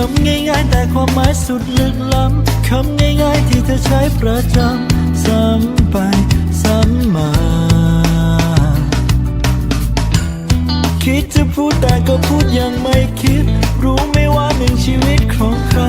คำง่ายๆ แต่ความหมายสุดลึกล้ำคำง่ายๆ ที่เธอใช้ประจำซ้ำไปซ้ำมา คิดจะพูดแต่ก็พูดยังไม่คิด รู้ไม่ว่าหนึ่งชีวิตของใคร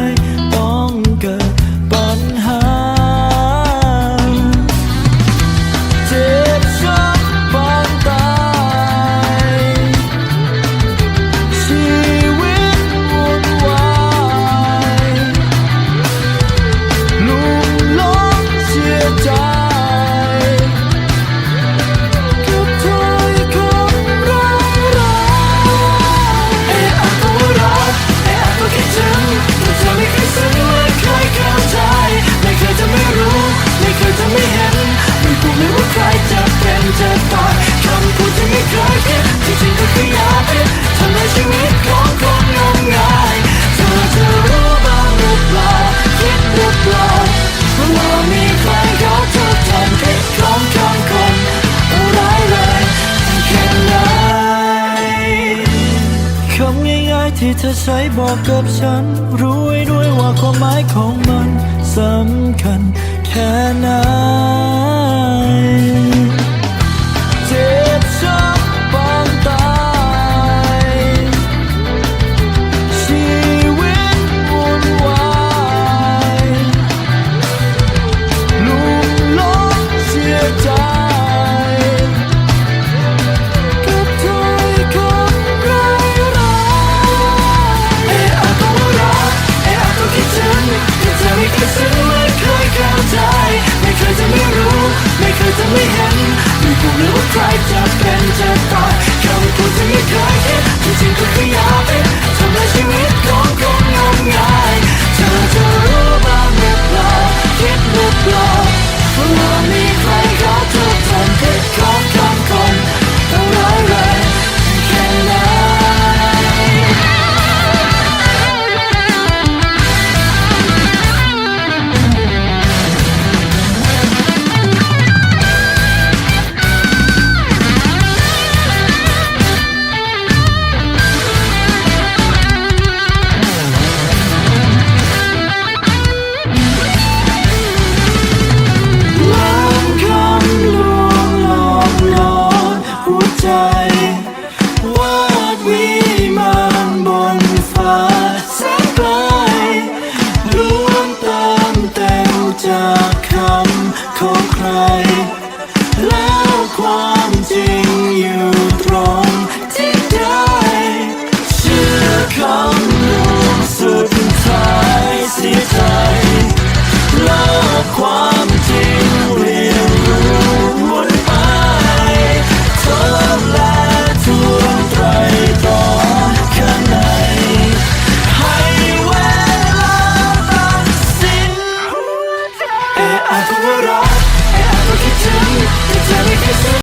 ที่เธอใช้บอกกับฉัน รู้ด้วยว่าความหมายของมันสำคัญแค่ไหน just can down.